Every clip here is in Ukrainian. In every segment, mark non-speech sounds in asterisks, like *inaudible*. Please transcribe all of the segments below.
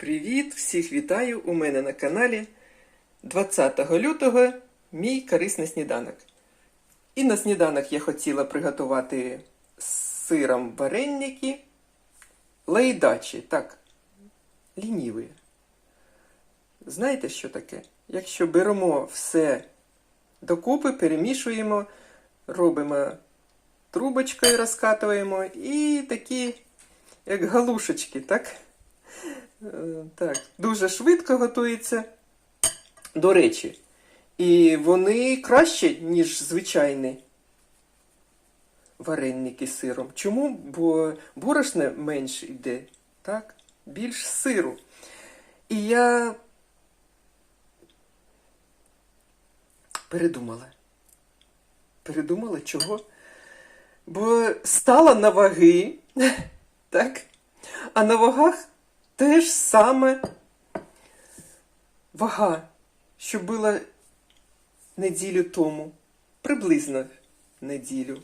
Привіт! Всіх вітаю у мене на каналі 20 лютого мій корисний сніданок. І на сніданок я хотіла приготувати з сиром вареники лайдачі, так, лініві. Знаєте, що таке? Якщо беремо все докупи, перемішуємо, робимо трубочкою, розкатуємо і такі, як галушечки, так? Е, Так, дуже швидко готується. До речі, і вони краще, ніж звичайні вареники з сиром. Чому? Бо борошна менше йде, так? Більш сиру. І я передумала. Передумала чого? Бо стала на ваги, *laughs* так? А на вагах те ж саме вага, що була неділю тому. Приблизно неділю.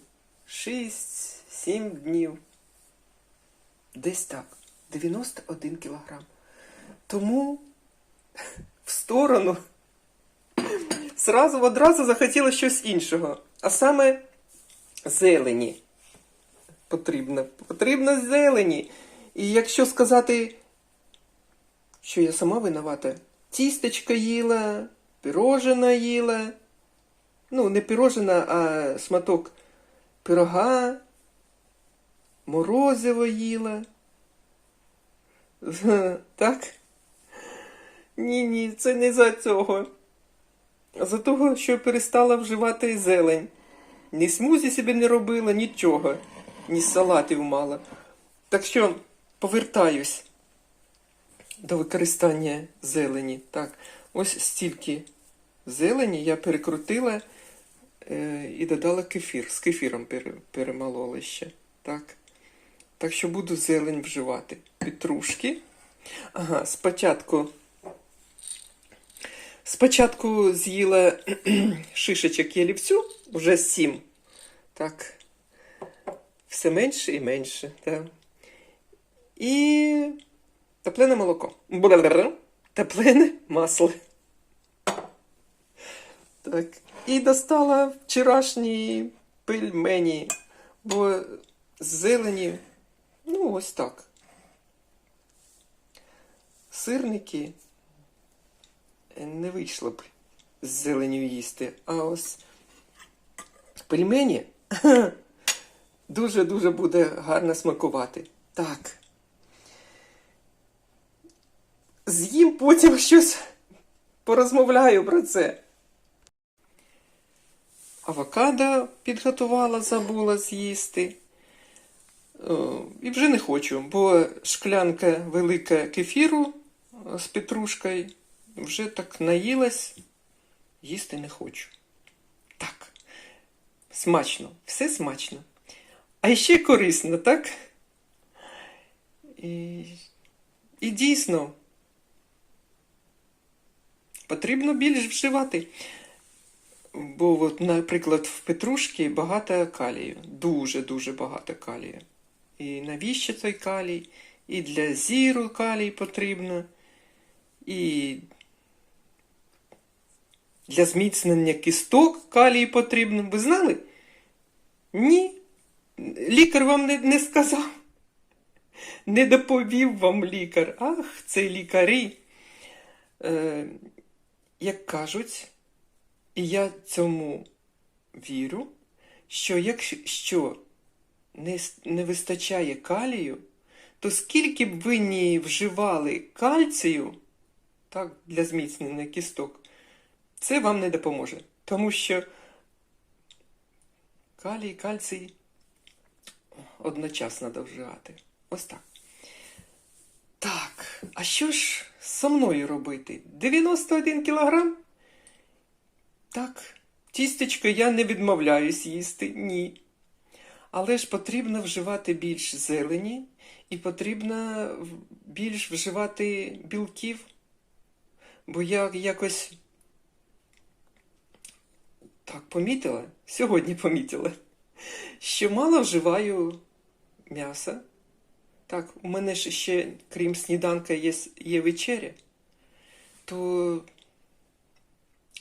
6-7 днів. Десь так. 91 кілограм. Тому в сторону зразу одразу захотіла щось іншого. А саме зелені. Потрібно. Потрібно зелені. І якщо сказати, що я сама винувата, тістечка їла, пірожина їла. Ну, не пірожина, а сматок пирога, морозиво їла. *laughs* Так? Ні, ні, це не за цього. За того, що перестала вживати зелень. Ні смузі собі не робила, нічого, ні салатів мала. Так що повертаюсь до використання зелені. Так, ось стільки зелені я перекрутила е, і додала кефір. З кефіром пере, перемолола ще. Так. так що буду зелень вживати. Петрушки. Ага, спочатку. Спочатку з'їла *clears throat* шишечок ялівцю, вже сім. Так. Все менше і менше. Так. І теплене молоко. Бля-бля-бля. Теплене масло. Так. І достала вчорашні пельмені, бо зелені, ну, ось так. Сирники не вийшло б з зеленю їсти, а ось пельмені *laughs* дуже-дуже буде гарно смакувати. Так. З'їм потім щось порозмовляю про це. Авокадо підготувала, забула з'їсти. І вже не хочу, бо шклянка велика кефіру е, з петрушкою вже так наїлась, їсти не хочу. Так, смачно, все смачно. А ще корисно, так? І, і дійсно потрібно більш вживати. Бо, от, наприклад, в петрушці багато калію, дуже-дуже багато калію. І навіщо цей калій? І для зіру калій потрібно, і для зміцнення кісток калій потрібно. Ви знали? Ні. Лікар вам не, не сказав. Не доповів вам лікар. Ах, це лікарі. Е, як кажуть, і я цьому вірю, що якщо не, не вистачає калію, то скільки б ви не вживали кальцію так, для зміцнення кісток, це вам не допоможе. Тому що калій, кальцій одночасно треба вживати. Ось так. Так, а що ж зі мною робити? 91 кілограм? Так, тістечко я не відмовляюсь їсти, ні. Але ж потрібно вживати більш зелені і потрібно більш вживати білків. Бо я якось так помітила, сьогодні помітила, що мало вживаю м'яса, Так, у мене ж ще, крім сніданка, є, є вечеря, то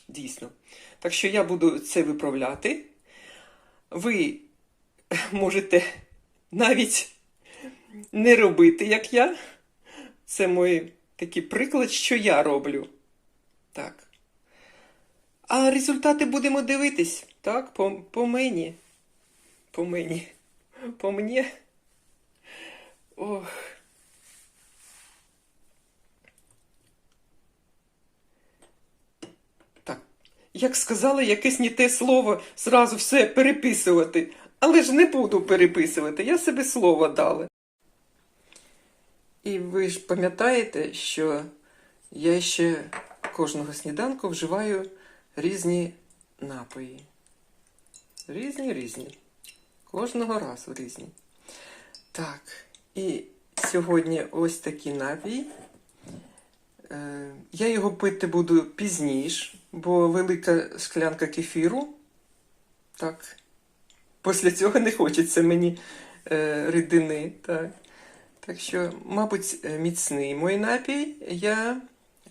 дійсно. Так що я буду це виправляти. Ви *laughs* можете навіть не робити, як я. Це мій такий приклад, що я роблю. Так. А результати будемо дивитись, так? По, по мені. По мені. По мені. Ох. Так. Як сказали якесь не те слово, зразу все переписувати. Але ж не буду переписувати, я себе слово дала. І ви ж пам'ятаєте, що я ще кожного сніданку вживаю різні напої. Різні різні. Кожного разу різні. Так, і сьогодні ось такий напій. Е, Я його пити буду пізніше, бо велика склянка кефіру. Так. Після цього не хочеться мені е, рідини. Так. Так що, мабуть, е, міцний мій напій я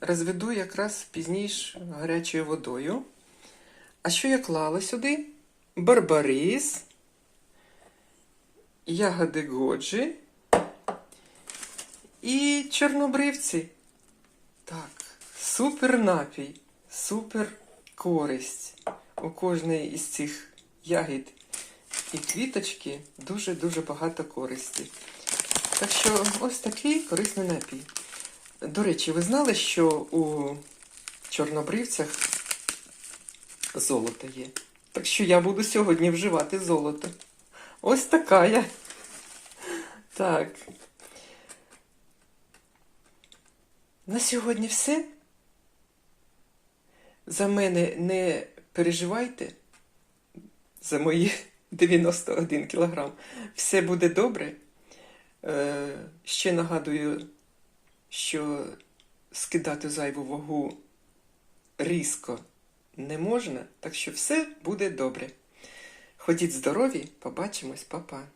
розведу якраз пізніше гарячою водою. А що я клала сюди? Барбарис, ягоди годжі і чорнобривці. Так, супер напій, супер користь. У кожної із цих ягід і квіточки дуже-дуже багато користі. Так що ось такий корисний напій. До речі, ви знали, що у чорнобривцях золото є. Так що я буду сьогодні вживати золото. Ось така я. Так. На сьогодні все. За мене не переживайте. За мої *laughs* 91 кілограм. Все буде добре. Е, ще нагадую, що скидати зайву вагу різко не можна, так що все буде добре. Ходіть здорові, побачимось, па-па.